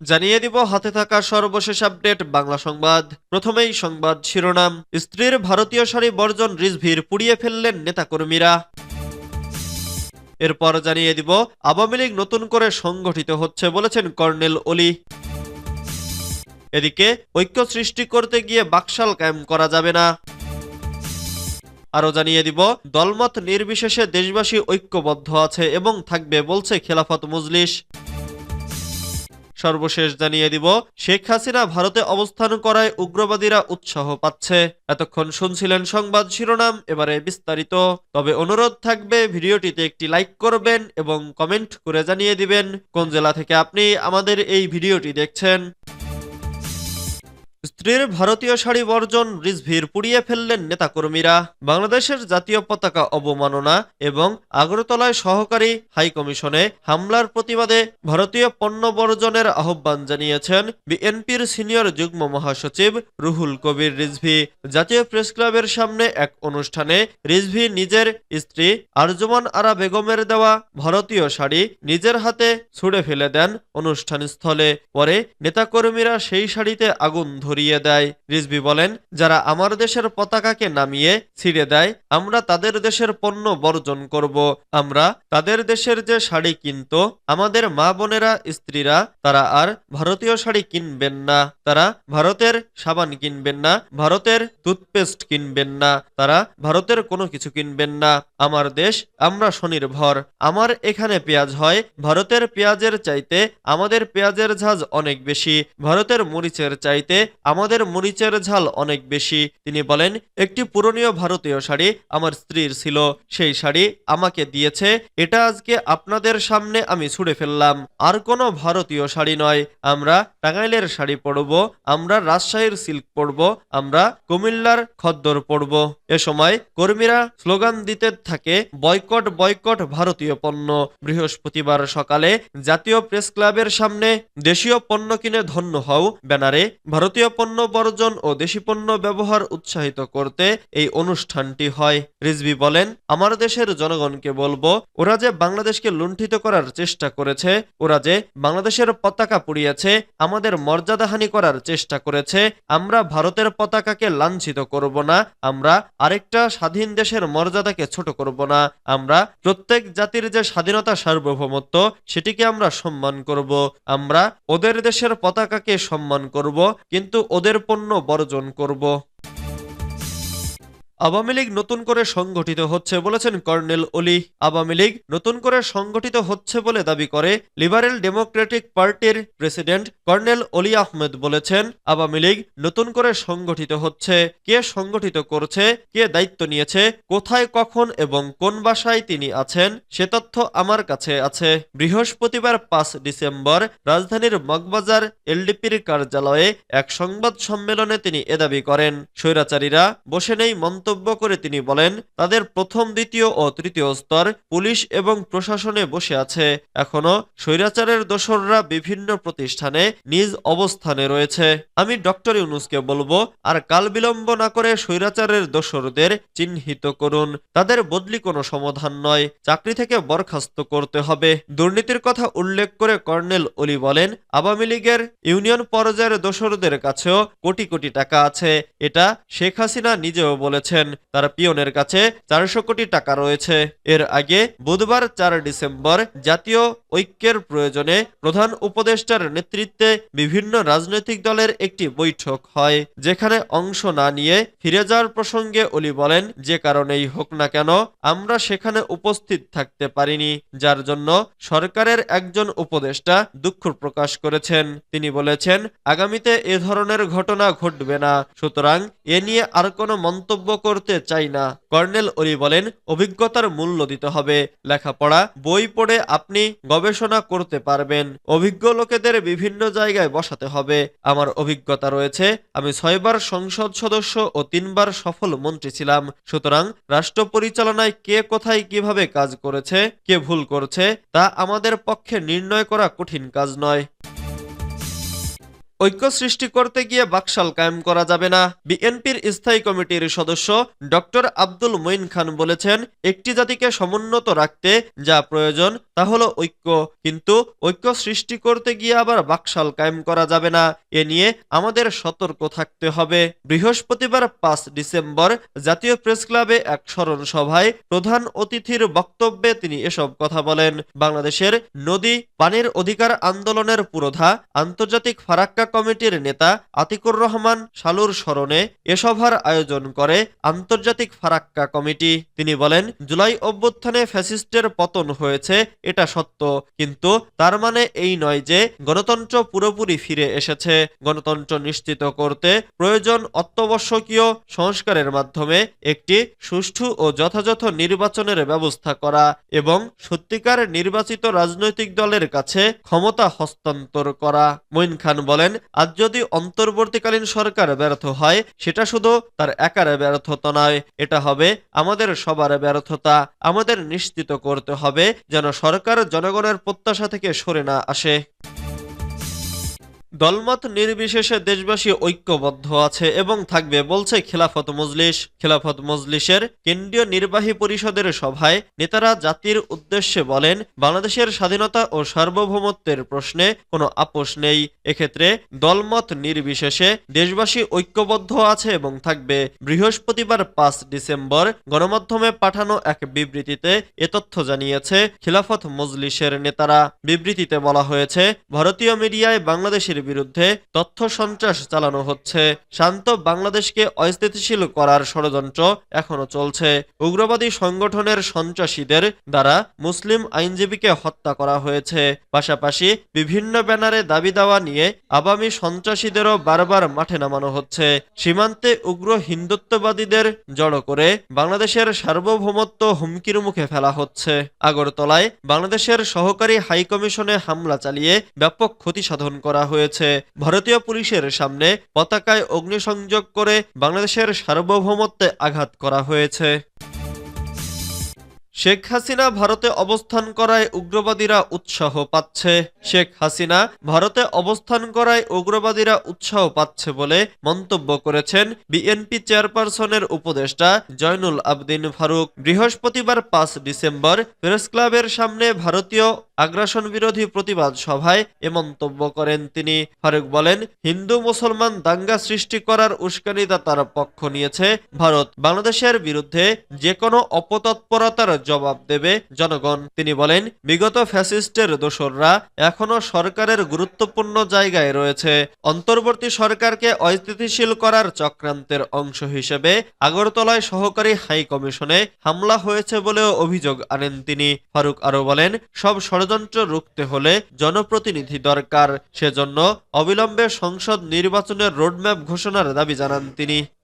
জানিয়ে দিব, হাতে থাকা সর্বশেষ আপডেট, বাংলা সংবাদ। প্রথমেই সংবাদ শিরোনাম। স্ত্রীর ভারতীয় শাড়ি বর্জন রিজভির, পুড়িয়ে ফেললেন নেতাকর্মীরা। এরপর জানিয়ে দিব, আওয়ামী লীগ নতুন করে সংগঠিত হচ্ছে বলেছেন কর্নেল অলি। এদিকে, ঐক্য সৃষ্টি করতে গিয়ে বাকশাল কায়েম করা যাবে না। আরও জানিয়ে দিব, দলমত নির্বিশেষে দেশবাসী ঐক্যবদ্ধ আছে এবং থাকবে বলছে খেলাফত মজলিস। সর্বশেষ জানিয়ে দিব, শেখ হাসিনা ভারতে অবস্থান করায় উগ্রবাদীরা উৎসাহ পাচ্ছে। এতক্ষণ শুনছিলেন সংবাদ শিরোনাম, এবারে বিস্তারিত। তবে অনুরোধ থাকবে, ভিডিওটিতে একটি লাইক করবেন এবং কমেন্ট করে জানিয়ে দিবেন, কোন জেলা থেকে আপনি আমাদের এই ভিডিওটি দেখছেন। স্ত্রীর ভারতীয় শাড়ি বর্জন রিজভির পুড়িয়ে ফেললেন নেতাকর্মীরা। বাংলাদেশের জাতীয় পতাকা অবমাননা এবং আগরতলায় সহকারী হাই কমিশনে হামলার প্রতিবাদে ভারতীয় পণ্য বর্জনের আহ্বান জানিয়েছেন বিএনপির সিনিয়র যুগ্ম মহাসচিব রুহুল কবির রিজভি। জাতীয় প্রেস ক্লাবের সামনে এক অনুষ্ঠানে রিজভি নিজের স্ত্রী আরজমান আরা বেগমের দেওয়া ভারতীয় শাড়ি নিজের হাতে ছুড়ে ফেলে দেন অনুষ্ঠান স্থলে পরে নেতাকর্মীরা সেই শাড়িতে আগুন ধরিয়ে দেয়। রিজভি বলেন, যারা আমার দেশের পতাকাকে নামিয়ে ছিঁড়ে দেয়, আমরা তাদের দেশের পণ্য বর্জন করব। আমরা তাদের দেশের যে শাড়ি কিনত, আমাদের মা বোনেরা, স্ত্রীরা, তারা আর ভারতীয় শাড়ি কিনবেন না। তারা ভারতের সাবান কিনবেন না, ভারতের টুথপেস্ট কিনবেন না। তারা ভারতের কোনো কিছু কিনবেন না। আমার দেশ, আমরা স্বনির্ভর। আমার এখানে পেঁয়াজ হয়, ভারতের পেঁয়াজের চাইতে আমাদের পেঁয়াজের ঝাঁজ অনেক বেশি। ভারতের মরিচের চাইতে আমাদের মরিচের ঝাল অনেক বেশি। তিনি বলেন, একটি পুরনীয় ভারতীয় শাড়ি আমার স্ত্রীর ছিল। সেই শাড়ি আমাকে দিয়েছে। এটা আজকে আপনাদের সামনে আমি ছুড়ে ফেললাম। আর কোনো ভারতীয় শাড়ি নয়। আমরা টাঙ্গাইলের শাড়ি পরব, আমরা রাজশাহীর সিল্ক পরব, আমরা কুমিল্লার খদ্দর পরব। এ সময় কর্মীরা স্লোগান দিতে থাকে, বয়কট বয়কট ভারতীয় পণ্য। বৃহস্পতিবার সকালে জাতীয় প্রেস ক্লাবের সামনে দেশীয় পণ্য কিনে ধন্য হও ব্যানারে, ভারতীয় বর্জন ও দেশি পণ্য ব্যবহার উৎসাহিত করতে এই অনুষ্ঠানটি হয়। রিজভি বলেন, আমার দেশের জনগণকে বলব, ওরা যে বাংলাদেশকে লুণ্ঠিত করার চেষ্টা করেছে, ওরা যে বাংলাদেশের পতাকা পুড়িয়েছে, আমাদের মর্যাদাহানি করার চেষ্টা করেছে, আমরা ভারতের পতাকাকে লাঞ্ছিত করব না, আমরা আরেকটা স্বাধীন দেশের মর্যাদাকে ছোট করব না, আমরা প্রত্যেক জাতির যে স্বাধীনতা সার্বভৌমত্ব, সেটিকে আমরা সম্মান করব, আমরা ওদের দেশের পতাকাকে সম্মান করব, কিন্তু ওদের পণ্য বর্জন করব। আওয়ামী লীগ নতুন করে সংগঠিত হচ্ছে বলেছেন কর্নেল অলি। আওয়ামী লীগ নতুন করে সংগঠিত হচ্ছে বলে দাবি করে লিবারেল ডেমোক্রেটিক পার্টির প্রেসিডেন্ট কর্নেল অলি আহমেদ বলেছেন, আওয়ামী লীগ নতুন করে সংগঠিত হচ্ছে। কে সংগঠিত করছে, কে দায়িত্ব নিয়েছে, কোথায় কখন এবং কোন বাসায় তিনি আছেন, সে তথ্য আমার কাছে আছে। বৃহস্পতিবার পাঁচ ডিসেম্বর রাজধানীর মগবাজার এলডিপির কার্যালয়ে এক সংবাদ সম্মেলনে তিনি এ দাবি করেন। স্বৈরাচারীরা বসে নেই মন্তব্য করে তিনি বলেন, তাদের প্রথম, দ্বিতীয় ও তৃতীয় স্তর পুলিশ এবং প্রশাসনে বসে আছে। এখনও স্বৈরাচারের দোসররা বিভিন্ন প্রতিষ্ঠানে নিজ অবস্থানে রয়েছে। আমি ডক্টর ইউনুসকে বলব, আর কাল বিলম্ব না করে স্বৈরাচারের দোসরদের চিহ্নিত করুন। তাদের বদলি কোনো সমাধান নয়। চাকরি থেকে বরখাস্ত করতে হবে। দুর্নীতির কথা উল্লেখ করে কর্নেল অলি বলেন, আওয়ামী লীগের ইউনিয়ন পর্যায়ের দোসরদের কাছেও কোটি কোটি টাকা আছে। এটা শেখ হাসিনা নিজেও বলেছেন তার পিয়নের কাছে চারশো কোটি টাকা রয়েছে। এর আগে বুধবার চার ডিসেম্বর জাতীয় ঐক্যের প্রয়োজনে প্রধান উপদেষ্টার নেতৃত্বে বিভিন্ন রাজনৈতিক দলের একটি বৈঠক হয়, যেখানে অংশ না নিয়ে ফিরে যাওয়ার প্রসঙ্গে অলি বলেন, যে কারণেই হোক না কেন, আমরা সেখানে উপস্থিত থাকতে পারিনি। যার জন্য সরকারের একজন উপদেষ্টা দুঃখ প্রকাশ করেছেন। তিনি বলেছেন, আগামীতে এ ধরনের ঘটনা ঘটবে না। সুতরাং এ নিয়ে আর কোনো মন্তব্য করতে চাই না। কর্নেল অলি বলেন, অভিজ্ঞতার মূল্য দিতে হবে। লেখাপড়া, বই পড়ে আপনি গবেষণা করতে পারবেন। অভিজ্ঞ লোকেদের বিভিন্ন জায়গায় বসাতে হবে। আমার অভিজ্ঞতা রয়েছে, আমি ছয়বার সংসদ সদস্য ও তিনবার সফল মন্ত্রী ছিলাম। সুতরাং রাষ্ট্র পরিচালনায় কে কোথায় কীভাবে কাজ করেছে, কে ভুল করছে, তা আমাদের পক্ষে নির্ণয় করা কঠিন কাজ নয়। ঐক্য সৃষ্টি করতে গিয়ে বাকশাল কায়েম করা যাবে না। বিএনপির স্থায়ী কমিটির সদস্য ডক্টর আব্দুল মঈন খান বলেছেন, একটি জাতিকে সমুন্নত রাখতে যা প্রয়োজন তা হলো ঐক্য। কিন্তু ঐক্য সৃষ্টি করতে গিয়ে আবার বাকশাল কায়েম করা যাবে না। এ নিয়ে আমাদের সতর্ক থাকতে হবে। বৃহস্পতিবার পাঁচ ডিসেম্বর জাতীয় প্রেস ক্লাবে এক স্মরণ সভায় প্রধান অতিথির বক্তব্যে তিনি এসব কথা বলেন। বাংলাদেশের নদী পানির অধিকার আন্দোলনের পুরোধা আন্তর্জাতিক ফারাক্কা কমিটির নেতা আতিকুর রহমান শালুর স্মরণে এ সভার আয়োজন করে আন্তর্জাতিক ফারাক্কা কমিটি। তিনি বলেন, জুলাই অভ্যুত্থানে ফ্যাসিস্টের পতন হয়েছে, এটা সত্য, কিন্তু তার মানে এই নয় যে গণতন্ত্র পুরোপুরি ফিরে এসেছে। গণতন্ত্র নিশ্চিত করতে প্রয়োজন অত্যাবশ্যকীয় সংস্কারের মাধ্যমে একটি সুষ্ঠু ও যথাযথ নির্বাচনের ব্যবস্থা করা এবং সত্যিকার নির্বাচিত রাজনৈতিক দলের কাছে ক্ষমতা হস্তান্তর করা। মঈন খান বলেন আজ যদি অন্তর্বর্তীকালীন সরকার ব্যর্থ হয়, সেটা শুধু তার একার ব্যর্থতা নয়, এটা হবে আমাদের সবার ব্যর্থতা। আমাদের নিশ্চিত করতে হবে যেন সরকার জনগণের প্রত্যাশা থেকে সরে না আসে। দলমত নির্বিশেষে দেশবাসী ঐক্যবদ্ধ আছে এবং থাকবে বলছে খেলাফত মজলিস। খেলাফত মজলিসের কেন্দ্রীয় নির্বাহী পরিষদের সভায় নেতারা জাতির উদ্দেশ্যে বলেন, বাংলাদেশের স্বাধীনতা ও সার্বভৌমত্বের প্রশ্নে কোনো আপোষ নেই। এক্ষেত্রে দলমত নির্বিশেষে দেশবাসী ঐক্যবদ্ধ আছে এবং থাকবে। বৃহস্পতিবার পাঁচ ডিসেম্বর গণমাধ্যমে পাঠানো এক বিবৃতিতে এ তথ্য জানিয়েছে খিলাফত মজলিসের নেতারা। বিবৃতিতে বলা হয়েছে, ভারতীয় মিডিয়ায় বাংলাদেশের বিরুদ্ধে তথ্য সন্ত্রাস চালানো হচ্ছে। শান্ত বাংলাদেশকে অস্থিতিশীল করার ষড়যন্ত্র এখনও চলছে। উগ্রবাদী সংগঠনের সন্ত্রাসীদের দ্বারা মুসলিম আইনজীবীকে হত্যা করা হয়েছে। পাশাপাশি বিভিন্ন ব্যানারে দাবি দাওয়া নিয়ে আবামী সন্ত্রাসীদেরও বারবার মাঠে নামানো হচ্ছে। সীমান্তে উগ্র হিন্দুত্ববাদীদের জড়ো করে বাংলাদেশের সার্বভৌমত্ব হুমকির মুখে ফেলা হচ্ছে। আগরতলায় বাংলাদেশের সহকারী হাইকমিশনে হামলা চালিয়ে ব্যাপক ক্ষতি সাধন করা হয়েছে। ভারতীয় পুলিশের সামনে পতাকায় অগ্নিসংযোগ করে বাংলাদেশের সার্বভৌমত্বে আঘাত করা হয়েছে। শেখ হাসিনা ভারতে অবস্থান করায় উগ্রবাদীরা উৎসাহ পাচ্ছে। শেখ হাসিনা ভারতে অবস্থান করায় উগ্রবাদীরা উৎসাহ পাচ্ছে বলে মন্তব্য করেছেন বিএনপি চেয়ারপারসনের উপদেষ্টা জয়নুল আবদিন ফারুক। বৃহস্পতিবার পাঁচ ডিসেম্বর প্রেস ক্লাবের সামনে ভারতীয় আগ্রাসন বিরোধী প্রতিবাদ সভায় এ মন্তব্য করেন তিনি। ফারুক বলেন, হিন্দু মুসলমান দাঙ্গা সৃষ্টি করার উস্কানিদাতার পক্ষ নিয়েছে। ভারত বাংলাদেশের বিরুদ্ধে যে কোনো অপতৎপরতার জবাব দেবে জনগণ। তিনি বলেন, বিগত ফ্যাসিস্টের দোসররা এখনও সরকারের গুরুত্বপূর্ণ জায়গায় রয়েছে। অন্তর্বর্তী সরকারকে অস্থিতিশীল করার চক্রান্তের অংশ হিসেবে আগরতলায় সহকারী হাই কমিশনে হামলা হয়েছে বলেও অভিযোগ আনেন তিনি। ফারুক আরও বলেন, সব ষড়যন্ত্র রুখতে হলে জনপ্রতিনিধি দরকার। সেজন্য অবিলম্বে সংসদ নির্বাচনের রোডম্যাপ ঘোষণার দাবি জানান তিনি।